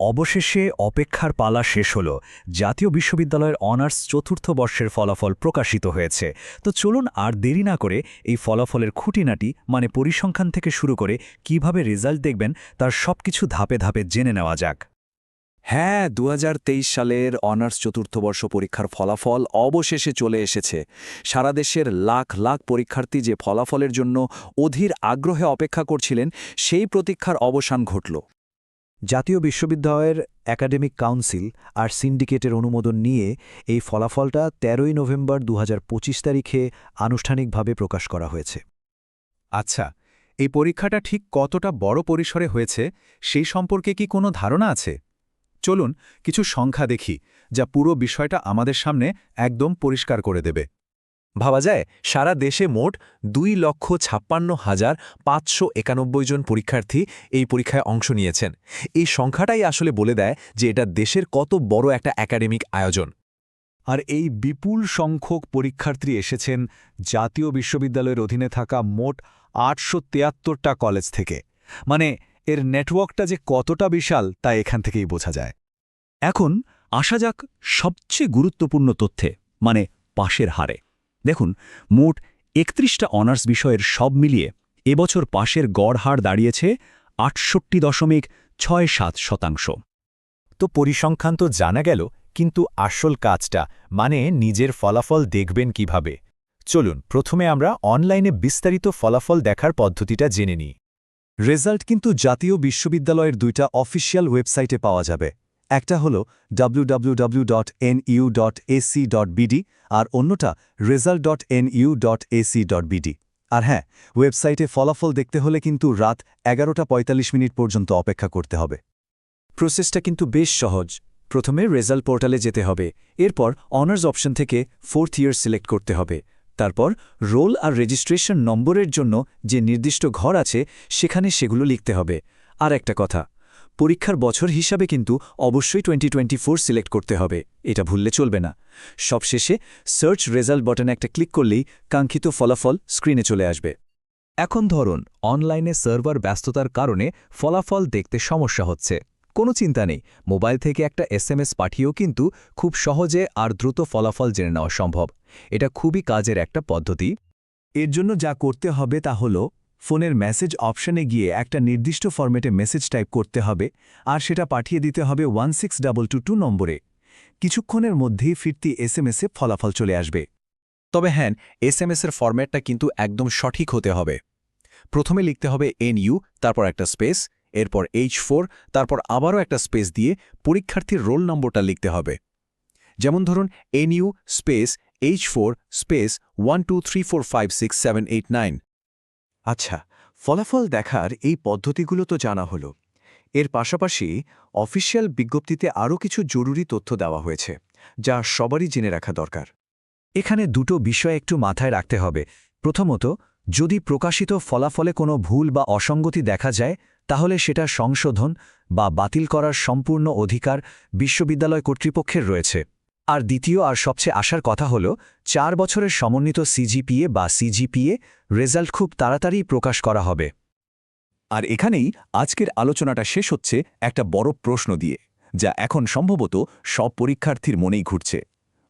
অবশেষে অপেক্ষার পালা শেষ হল। জাতীয় বিশ্ববিদ্যালয়ের অনার্স চতুর্থ বর্ষের ফলাফল প্রকাশিত হয়েছে। তো চলুন আর দেরি না করে এই ফলাফলের খুঁটিনাটি মানে পরিসংখ্যান থেকে শুরু করে কীভাবে রেজাল্ট দেখবেন, তার সবকিছু ধাপে ধাপে জেনে নেওয়া যাক। হ্যাঁ দু হাজার তেইশ সালের অনার্স চতুর্থ বর্ষ পরীক্ষার ফলাফল অবশেষে চলে এসেছে। সারা দেশের লাখ লাখ পরীক্ষার্থী যে ফলাফলের জন্য অধীর আগ্রহে অপেক্ষা করছিলেন, সেই প্রতীক্ষার অবসান ঘটল। জাতীয় বিশ্ববিদ্যালয়ের একাডেমিক কাউন্সিল আর সিন্ডিকেটের অনুমোদন নিয়ে এই ফলাফলটা ১৩ই নভেম্বর দু হাজার পঁচিশ তারিখে আনুষ্ঠানিকভাবে প্রকাশ করা হয়েছে। আচ্ছা এই পরীক্ষাটা ঠিক কতটা বড় পরিসরে হয়েছে সেই সম্পর্কে কি কোনো ধারণা আছে? চলুন কিছু সংখ্যা দেখি, যা পুরো বিষয়টা আমাদের সামনে একদম পরিষ্কার করে দেবে। ভাবা যায়, সারা দেশে মোট দুই লক্ষ ছাপ্পান্ন হাজার পাঁচশো একানব্বই জন পরীক্ষার্থী এই পরীক্ষায় অংশ নিয়েছেন। এই সংখ্যাটাই আসলে বলে দেয় যে এটা দেশের কত বড় একটা একাডেমিক আয়োজন। আর এই বিপুল সংখ্যক পরীক্ষার্থী এসেছেন জাতীয় বিশ্ববিদ্যালয়ের অধীনে থাকা মোট আটশো তিয়াত্তরটা কলেজ থেকে। মানে এর নেটওয়ার্কটা যে কতটা বিশাল তা এখান থেকেই বোঝা যায়। এখন আসা যাক সবচেয়ে গুরুত্বপূর্ণ তথ্যে মানে পাশের হারে। দেখুন, মোট একত্রিশটা অনার্স বিষয়ের সব মিলিয়ে এবছর পাশের গড় হার দাঁড়িয়েছে আটষট্টি দশমিক ছয় সাত শতাংশ। তো পরিসংখ্যান তো জানা গেল, কিন্তু আসল কাজটা মানে নিজের ফলাফল দেখবেন কীভাবে। চলুন, প্রথমে আমরা অনলাইনে বিস্তারিত ফলাফল দেখার পদ্ধতিটা জেনে নিই। রেজাল্ট কিন্তু জাতীয় বিশ্ববিদ্যালয়ের দুইটা অফিসিয়াল ওয়েবসাইটে পাওয়া যাবে। একটা হল www.nu.ac.bd আর অন্যটা result.nu.ac.bd আর হ্যাঁ ওয়েবসাইটে ফলাফল দেখতে হলে কিন্তু রাত এগারোটা পঁয়তাল্লিশ মিনিট পর্যন্ত অপেক্ষা করতে হবে। প্রসেসটা কিন্তু বেশ সহজ। প্রথমে রেজাল্ট পোর্টালে যেতে হবে, এরপর অনার্স অপশন থেকে ফোর্থ ইয়ার সিলেক্ট করতে হবে। তারপর রোল আর রেজিস্ট্রেশন নম্বরের জন্য যে নির্দিষ্ট ঘর আছে, সেখানে সেগুলো লিখতে হবে। আর একটা কথা পরীক্ষার বছর হিসাবে কিন্তু অবশ্যই টোয়েন্টি টোয়েন্টি সিলেক্ট করতে হবে। এটা ভুললে চলবে না। সবশেষে সার্চ রেজাল্ট বাটনে একটা ক্লিক করলেই কাঙ্ক্ষিত ফলাফল স্ক্রিনে চলে আসবে। এখন ধরুন অনলাইনে সার্ভার ব্যস্ততার কারণে ফলাফল দেখতে সমস্যা হচ্ছে। কোনো চিন্তা নেই মোবাইল থেকে একটা এসএমএস পাঠিয়েও কিন্তু খুব সহজে আর দ্রুত ফলাফল জেনে নেওয়া সম্ভব। এটা খুবই কাজের একটা পদ্ধতি। এর জন্য যা করতে হবে তা হল ফোনের মেসেজ অপশনে গিয়ে একটা নির্দিষ্ট ফরম্যাটে মেসেজ টাইপ করতে হবে, আর সেটা পাঠিয়ে দিতে হবে one six double two two নম্বরে। কিছুক্ষণের মধ্যেই ফিরতি এসএমএসে ফলাফল চলে আসবে। তবে হ্যাঁ এসএমএসের ফরম্যাটটা কিন্তু একদম সঠিক হতে হবে। প্রথমে লিখতে হবে এনইউ তারপর একটা স্পেস, এরপর এইচ ফোর, তারপর আবারও একটা স্পেস দিয়ে পরীক্ষার্থীর রোল নম্বরটা লিখতে হবে। যেমন ধরুন N U space H four space one two three four five six seven eight nine. আচ্ছা ফলাফল দেখার এই পদ্ধতিগুলো তো জানা হলো। এর পাশাপাশি অফিসিয়াল বিজ্ঞপ্তিতে আরও কিছু জরুরি তথ্য দেওয়া হয়েছে, যা সবারই জেনে রাখা দরকার। এখানে দুটো বিষয় একটু মাথায় রাখতে হবে। প্রথমত, যদি প্রকাশিত ফলাফলে কোনো ভুল বা অসঙ্গতি দেখা যায়, তাহলে সেটা সংশোধন বা বাতিল করার সম্পূর্ণ অধিকার বিশ্ববিদ্যালয় কর্তৃপক্ষের রয়েছে। আর দ্বিতীয় আর সবচেয়ে আসার কথা হল, চার বছরের সমন্বিত সিজিপিএ বা সিজিপিএ রেজাল্ট খুব তাড়াতাড়ি প্রকাশ করা হবে। আর এখানেই আজকের আলোচনাটা শেষ হচ্ছে একটা বড় প্রশ্ন দিয়ে, যা এখন সম্ভবত সব পরীক্ষার্থীর মনেই ঘুরছে।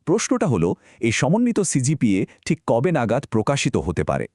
প্রশ্নটা হলো, এই সমন্বিত সিজিপিএ ঠিক কবে নাগাদ প্রকাশিত হতে পারে?